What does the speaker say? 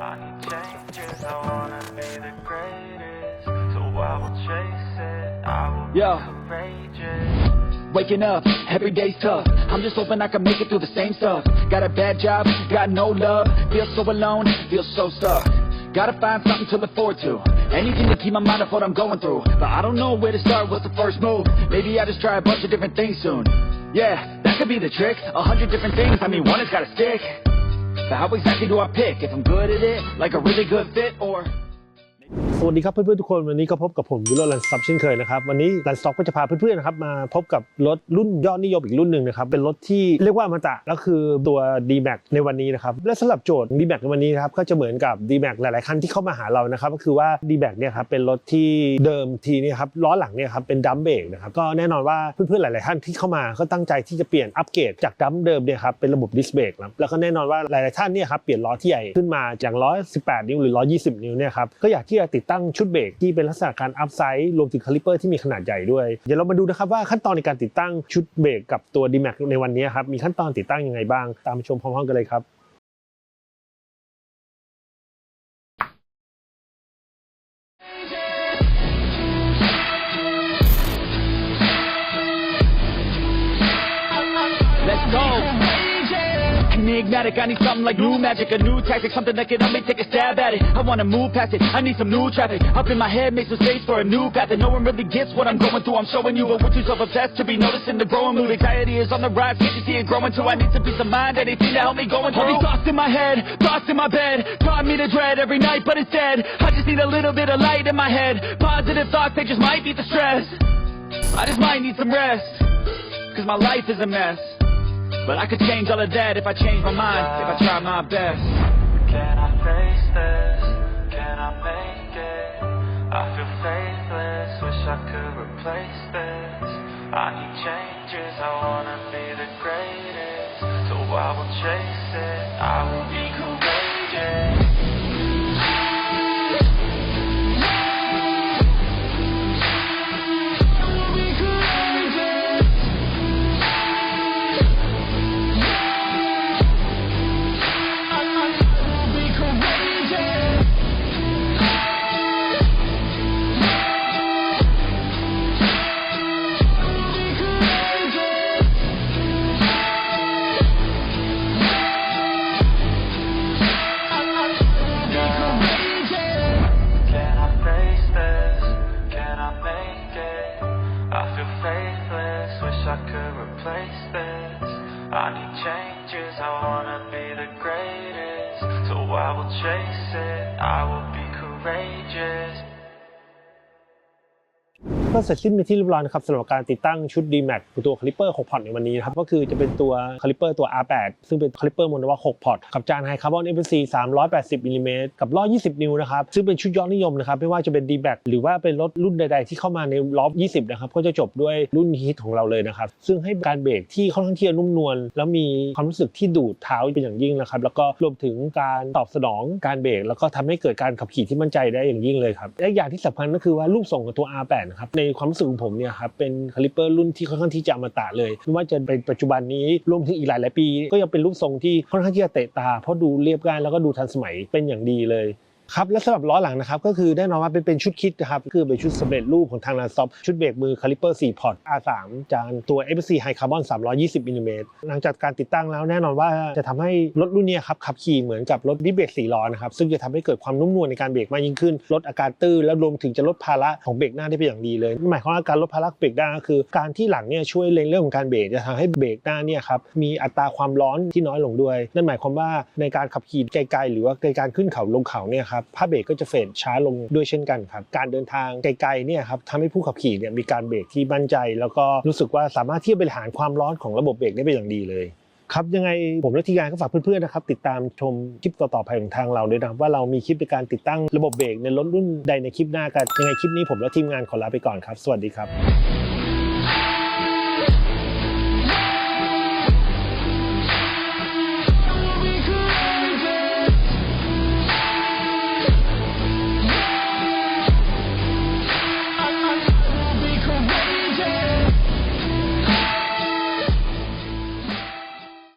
I need changes, I wanna be the greatest. So I will chase it, I will Yeah. courageous. Waking up, every day's tough. I'm just hoping I can make it through the same stuff. Got a bad job, got no love. Feel so alone, feel so stuck. Gotta find something to look forward to. Anything to keep my mind off what I'm going through. But I don't know where to start, what's the first move? Maybe I just try a bunch of different things soon. Yeah, that could be the trick. A hundred different things, I mean, one has gotta stick. But how exactly do I pick? If I'm good at it, like a really good fit, or สวัสดีครับเพื่อนๆทุกคนวันนี้ก็พบกับผมวิโรจน์ลันสต็อปเช่นเคยนะครับวันนี้ลันสต็อปก็จะพาเพื่อนๆนะครับมาพบกับรถรุ่นยอดนิยมอีกรุ่นหนึ่งนะครับเป็นรถที่เรียกว่ามาตะก็คือตัว d m a x ในวันนี้นะครับและสำหรับโจทย์ d m a x ในวันนี้นะครับก็จะเหมือนกับ d m a x หลายๆคันที่เข้ามาหาเรานะครับก็คือว่า d m a x เนี่ยครับเป็นรถที่เดิมทีเนี่ยครับล้อหลังเนี่ยครับเป็นดัมเบรกนะครับก็แน่นอนว่าเพื่อนๆหลายๆท่านที่เข้ามาก็ตั้งใจที่จะเปลี่ยนอัปเกรดจากดัมเดิมเนี่ยครับเป็นระบบดิสเบรกแล้วก็แน่นอนว่าหลายๆท่านเนี่ยครับเปลี่ยนล้อที่ใหญ่ขึ้นมาจาก118 นิ้วหรือ120 นิ้วเนี่ยครับก็อยากที่จะติดตั้งชุดเบรกที่เป็นลักษณะการอัพไซด์รวมถึงคาลิเปอร์ที่มีขนาดใหญ่ด้วย เดี๋ยวเรามาดูนะครับว่าขั้นตอนในการติดตั้งชุดเบรกกับตัว d m a x ในวันนี้ครับมีขั้นตอนติดตั้งยังไงบ้าง ตามชมพร้อมๆกันเลยครับ Let's go. Enigmatic, I need something like new magic, a new tactic, something that can help me take a stab at it. I wanna move past it, I need some new traffic. Up in my head, make some space for a new path. And no one really gets what I'm going through. I'm showing you, but we're too self-obsessed to be noticing the growing mood. Anxiety is on the rise, can't you see it growing? So I need some peace of mind, anything to help me going through. All these thoughts in my head, thoughts in my bed, taught me to dread every night, but it's dead. I just need a little bit of light in my head. Positive thoughts, they just might beat the stress. I just might need some rest. Cause my life is a mess. But I could change all of that if I change my mind, if I try my best. Can I face this? Can I make it? I feel faithless, wish I could replace this. I need changes, I wanna be the greatest. So I will chase it, I will be I wanna be the greatest. So I will chase it, I will be courageous. ก็เสร็จสิ้นไปที่เรียบร้อยนะครับสำหรับการติดตั้งชุด d m a x ตัวคลิปเปอร์6พอร์ตในวันนี้นะครับก็คือจะเป็นตัวคลิปเปอร์ตัว R8 ซึ่งเป็นคลิปเปอร์มโนวา6พอร์ตกับจานไฮคาร์บอน FSC 380มิลลิเมตรกับล้อ 20 นิ้วนะครับซึ่งเป็นชุดยอดนิยมนะครับไม่ว่าจะเป็น d m a x หรือว่าเป็นรถรุ่นใด ๆ ที่เข้ามาในล้อ20 นะครับก็จะจบด้วยรุ่นฮิตของเราเลยนะครับซึ่งให้การเบรกที่ค่อนข้างที่จะนุ่มนวลแล้วมีความรู้สึกที่ดูดเท้าเป็นอย่างยิ่งนะครับแล้วก็รวมถึงการตอบสนองการเบรกแล้วก็ทำให้เกิดการขับขี่ที่มั่นใจได้อย่างยิ่งเลยครับและอย่างที่สำคัญก็คือว่ารูปทรงของตัว R8 นะครับในความรู้สึกของผมเนี่ยครับเป็นคาลิปเปอร์รุ่นที่ค่อนข้างที่จะอมตะเลยไม่ว่าจะเป็นปัจจุบันนี้รวมถึงอีกหลายหลายปี ก็ยังเป็นรูปทรงที่ค่อนข้างที่จะเตะตา เพราะดูเรียบง่ายแล้วก็ดูทันสมัยเป็นอย่างดีเลย ครับและสำหรับล้อหลังนะครับก็คือแน่นอนว่าเป็นเป็นชุดคิดนะครับคือเป็นชุดสำเร็จรูปของทาง l a n s t o p ชุดเบรกมือคาลิเปอร์4พอร์ต R3 จานตัว FC High Carbon 320มิลลิเมตรหลังจากการติดตั้งแล้วแน่นอนว่าจะทำให้รถรุ่นนี้ครับขับขี่เหมือนกับรถดิสเบรก4ล้อนะครับซึ่งจะทำให้เกิดความนุ่มนวลในการเบรกมากยิ่งขึ้นลดอาการตื้อและรวมถึงจะลดภาระของเบรกหน้าได้เป็นอย่างดีเลยหมายความว่าการลดภาระเบรกหน้าก็คือ การที่หลังเนี่ยช่วยเล็งเรื่องของการเบรกจะทำให้เบรกหน้าเนี่ยครับมีอัตราความร้อนที่น้อยลงด้วย นั่นหมายความว่าในการขับขี่ไกลๆหรือว่าในการขึ้นเขาลงเขาเนี่ยครับผ้าเบรกก็จะเฟดช้าลงด้วยเช่นกันครับการเดินทางไกลๆเนี่ยครับทำให้ผู้ขับขี่เนี่ยมีการเบรกที่มั่นใจ แล้วก็รู้สึกว่าสามารถที่จะบริหารความร้อนของระบบเบรกได้เป็นอย่างดีเลยครับยังไงผมและทีมงานก็ฝากเพื่อนๆนะครับติดตามชมคลิปต่อๆไปของทางเราด้วยนะครับว่าเรามีคลิปในการติดตั้งระบบเบรกในรถรุ่นใดในคลิปหน้ากันยังไงคลิปนี้ผมและทีมงานขอลาไปก่อนครับ สวัสดีครับ